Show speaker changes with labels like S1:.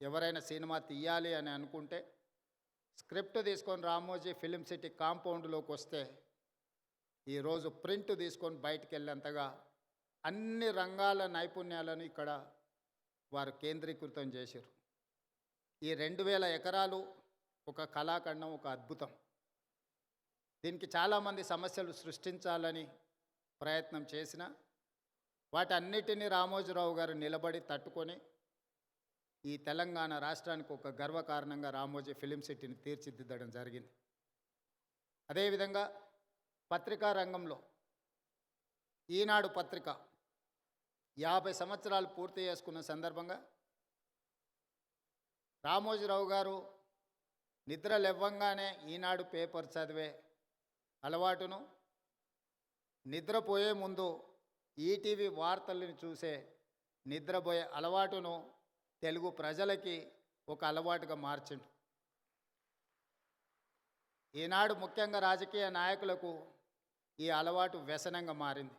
S1: ఎవరైనా సినిమా తీయాలి అని అనుకుంటే స్క్రిప్ట్ తీసుకొని రామోజీ ఫిలిం సిటీ కాంపౌండ్లోకి వస్తే ఈరోజు ప్రింట్ తీసుకొని బయటికి వెళ్ళేంతగా అన్ని రంగాల నైపుణ్యాలను ఇక్కడ వారు కేంద్రీకృతం చేశారు. ఈ రెండు వేల ఎకరాలు ఒక కళాఖండం ఒక అద్భుతం. దీనికి చాలామంది సమస్యలు సృష్టించాలని ప్రయత్నం చేసిన వాటన్నిటినీ రామోజీరావు గారు నిలబడి తట్టుకొని ఈ తెలంగాణ రాష్ట్రానికి ఒక గర్వకారణంగా రామోజీ ఫిలిం సిటీని తీర్చిదిద్దడం జరిగింది. అదేవిధంగా పత్రికా రంగంలో ఈనాడు పత్రిక యాభై సంవత్సరాలు పూర్తి చేసుకున్న సందర్భంగా రామోజీరావు గారు నిద్ర లేవ్వంగానే ఈనాడు పేపర్ చదివే అలవాటును నిద్రపోయే ముందు ఈటీవీ వార్తలను చూసే నిద్రపోయే అలవాటును తెలుగు ప్రజలకి ఒక అలవాటుగా మార్చిండు. ఈనాడు ముఖ్యంగా రాజకీయ నాయకులకు ఈ అలవాటు వ్యసనంగా మారింది.